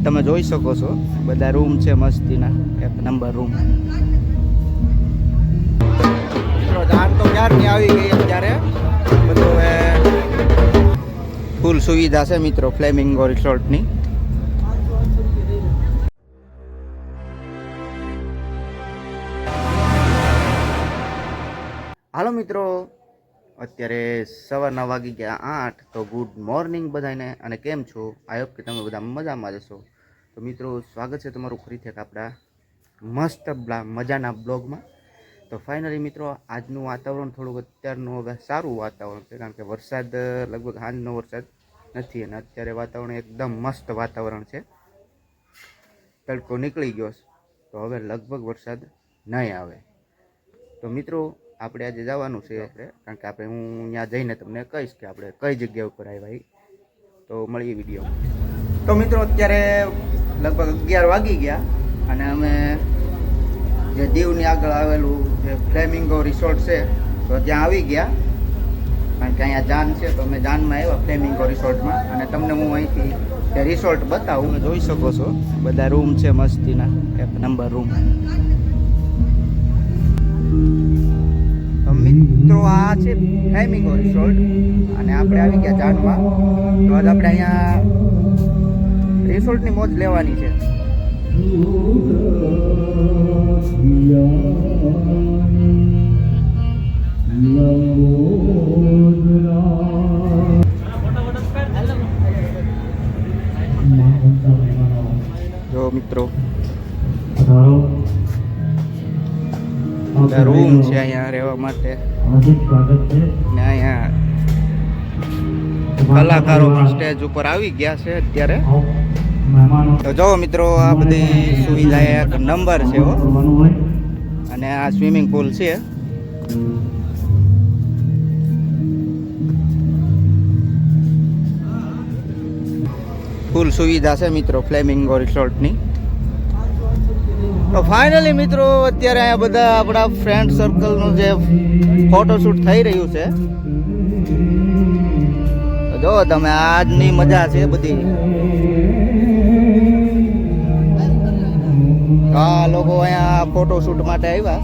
તમે જોઈ શકો છો, બધા રૂમ છે મસ્તીના, એક નંબર રૂમ મિત્રો જાન તો ક્યારની આવી ગઈ અત્યારે? બધું, એ ફૂલ સુવિધા છે મિત્રો ફ્લેમિંગો રિસોર્ટની હાલો મિત્રો અત્યારે સવારના વાગી ગયા આઠ, તો ગુડ મોર્નિંગ બધાને અને કેમ છો? આઈ હોપ કે તમે બધા મજામાં જશો તો મિત્રો, સ્વાગત છે તમારું ફરીથી એક આપણા મસ્ત મજાના બ્લોગમાં. તો ફાઇનલી મિત્રો, આજનું વાતાવરણ થોડુંક અત્યારનું હવે સારું વાતાવરણ છે, કારણ કે વરસાદ, લગભગ સાંજનો વરસાદ નથી અને અત્યારે વાતાવરણ એકદમ મસ્ત વાતાવરણ છે. તડકો નીકળી ગયો તો હવે લગભગ વરસાદ નહીં આવે. તો મિત્રો આપણે આજે જવાનું છે આપણે. કારણ કે આપણે હું ત્યાં જઈને તમને કહીશ કે આપણે કઈ જગ્યા ઉપર આવ્યા તો મળીએ વીડિયો તો મિત્રો, અત્યારે લગભગ અગિયાર વાગી ગયા અને અમે જે દીવની આગળ આવેલું જે ફ્લેમિંગો રિસોર્ટ છે, તો ત્યાં આવી ગયા. કારણ કે અહીંયા જાન છે, તો અમે જાનમાં આવ્યા ફ્લેમિંગો રિસોર્ટમાં અને તમને હું અહીંથી તે રિસોર્ટ બતાવું. જોઈ શકો છો, બધા રૂમ છે, મસ્તીના. એક નંબર રૂમ મિત્રો આ છે ફ્લેમિંગો રિસોર્ટ અને આપણે આવી ગયા જાનમાં તો આજ આપણે અહીંયા રિસોર્ટની મોજ લેવાની છે. જો મિત્રો. રૂમ છે અહીંયા રહેવા માટે. ને અહીંયા કલાકારો પણ સ્ટેજ ઉપર આવી ગયા છે અત્યારે. તો જો મિત્રો આ બધી સુવિધા એક નંબર છે હો. અને આ સ્વિમિંગ પુલ છે. ફૂલ સુવિધા છે મિત્રો ફ્લેમિંગો રિસોર્ટની. તો ફાઇનલી મિત્રો અત્યારે અહીંયા બધા આપણા ફ્રેન્ડ સર્કલનું જે ફોટોશૂટ થઈ રહ્યું છે. જો તમે આજની મજા છે બધી. આ લોકો અહીંયા ફોટોશૂટ માટે આવ્યા.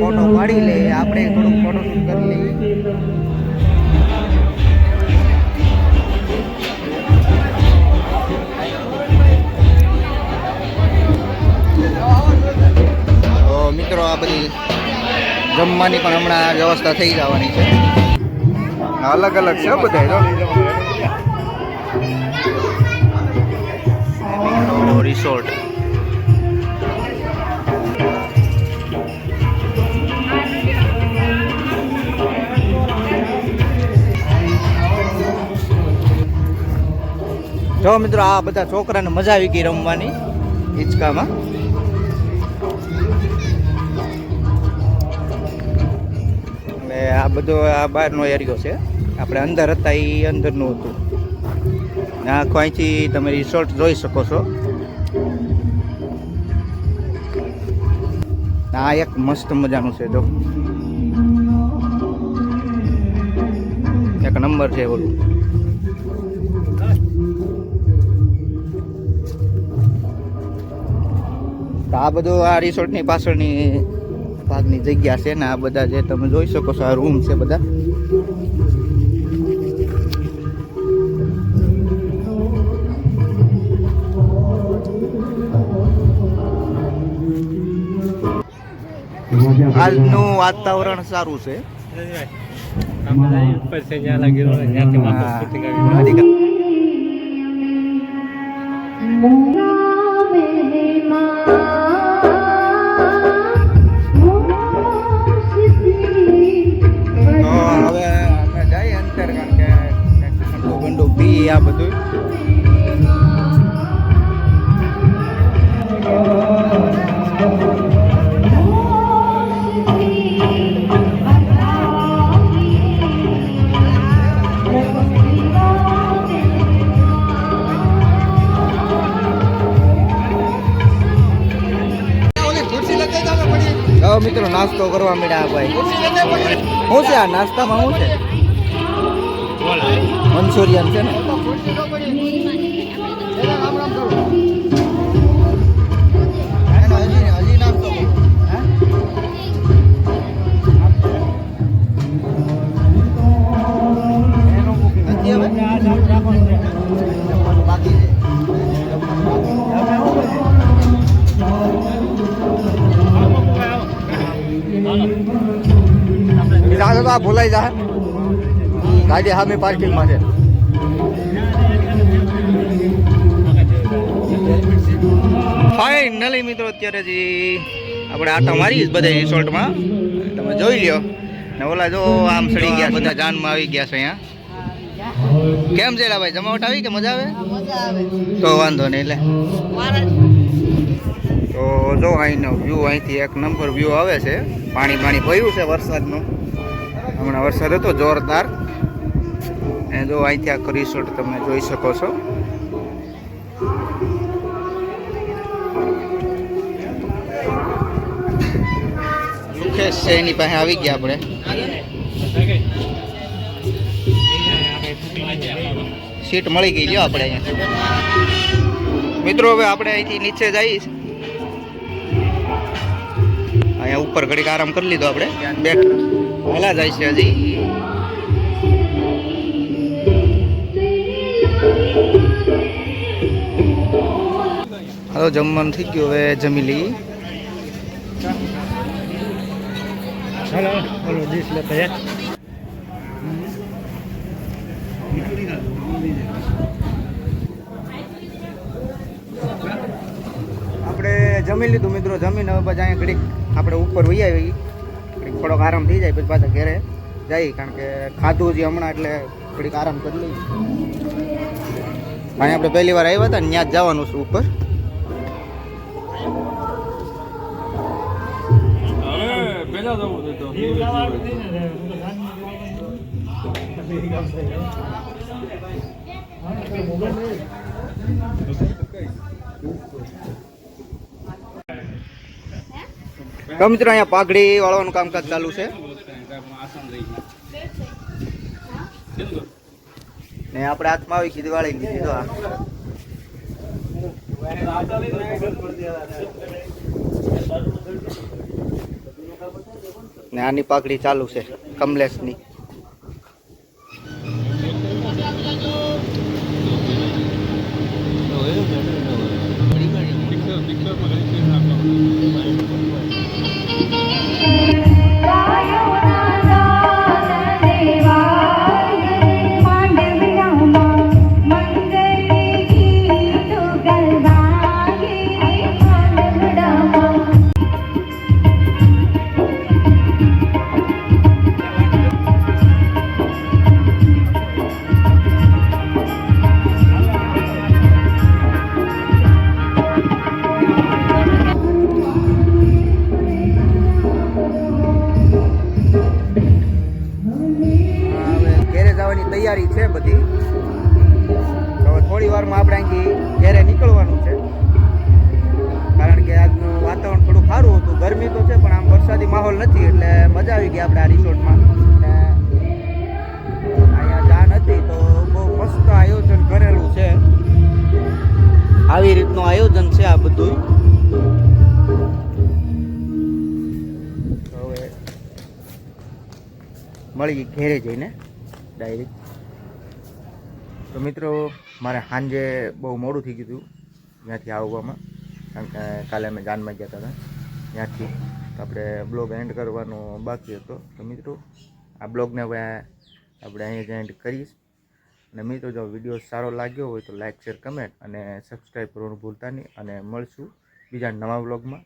ફોટો પાડી થોડુંક કરી લઈએ. મિત્રો આ બધી જમવાની પણ હમણાં વ્યવસ્થા થઈ જવાની છે. અલગ અલગ છે બધા રિસોર્ટ જો મિત્રો, આ બધા છોકરાને મજા આવી ગઈ રમવાની હિંચકામાં. ને આ બધો આ બહારનો એરિયો છે. આપણે અંદર હતા, એ અંદરનું હતું. આખો અહીંથી તમે રિસોર્ટ જોઈ શકો છો. આ એક મસ્ત મજાનું છે, જો. એક નંબર છે ઓલું આ બધું આ રિસોર્ટની પાછળની ભાગની જગ્યા છે ને આ બધા જે તમે જોઈ શકો છો, આ રૂમ છે બધા. હાલનું વાતાવરણ સારું છે. ઉપર છે જ્યાં બંડુ આ બધું. મિત્રો નાસ્તો કરવા મળ્યા ભાઈ. શું છે આ નાસ્તામાં શું છે? મંચુરિયન છે ને? ભૂલાઈ જા. ગાડી સામે પાર્કિંગમાં છે. ફાઇનલી મિત્રો અત્યારે જે આપણે આટા મારી બધા રિસોર્ટમાં તમે જોઈ લ્યો. ને ઓલા જો આમ સડી ગયા બધા જાનમાં આવી ગયા છે અહીંયા. કેમ છે ભાઈ જમાવટ આવી કે મજા આવે? તો વાંધો નહીં એટલે. તો જો અહીંનો વ્યૂ અહીંથી એક નંબર વ્યૂ આવે છે. પાણી પાણી ભર્યું છે વરસાદનું. હમણાં વરસાદ હતો જોરદાર. અને જો અહીંથી આખો રિસોર્ટ તમે જોઈ શકો છો. મુકેશ છે, એની પાસે આવી ગયા આપણે. સીટ મળી ગઈ જો આપણે અહીંયા. મિત્રો, હવે આપણે અહીંથી નીચે જઈશ અહીંયા ઉપર ઘડીક આરામ કરી લીધો આપણે. બેઠ પહેલાં જાય છે હજી. હાલો જમવાનું થઈ ગયું હવે જમી લઈએ. આપણે જમી લીધું મિત્રો જમીને હવે પછી અહીંયા ઘડીક આપણે ઉપર વહી આવી ઘડીક થોડોક આરામ થઈ જાય પછી પાછા ઘરે જઈ કારણ કે ખાધું જે હમણાં એટલે ઘડીક આરામ કરી લઈએ. અહીંયા આપણે પહેલી વાર આવ્યા હતા ને ત્યાં જ જવાનું છે ઉપર. તો મિત્રો, અહીંયા પાઘડી વાળવાનું કામકાજ ચાલુ છે. ને આપણે હાથમાં આવી કીધી વાળી લીધી તો આની પાઘડી ચાલુ છે કમલેશની. આપણે અહીંથી ઘેરે નીકળવાનું છે. કારણ કે આજનું વાતાવરણ થોડું સારું હતું. ગરમી તો છે, પણ આમ વરસાદી માહોલ નથી, એટલે મજા આવી ગઈ આપણે આ રિસોર્ટમાં. અહીંયા જાન હતી તો બહુ મસ્ત આયોજન કરેલું છે. આવી રીતનું આયોજન છે આ બધું હવે મળી ઘેરે જઈને ડાયરેક્ટ તો મિત્રો, મારે સાંજે બહુ મોડું થઈ ગયું હતું ત્યાંથી આવવામાં. કારણ કે કાલે અમે જાનમાં ગયા હતા ત્યાંથી આપણે બ્લોગ એન્ડ કરવાનો બાકી હતો. તો મિત્રો, આ બ્લોગને હવે આપણે અહીંયા જ એન્ડ કરીશ. અને મિત્રો, જો વીડિયો સારો લાગ્યો હોય તો લાઇક શેર કમેન્ટ અને સબસ્ક્રાઈબ કરવાનું ભૂલતા નહીં. અને મળશું બીજા નવા બ્લોગમાં.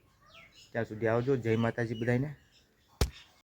ત્યાં સુધી આવજો. જય માતાજી બધાને.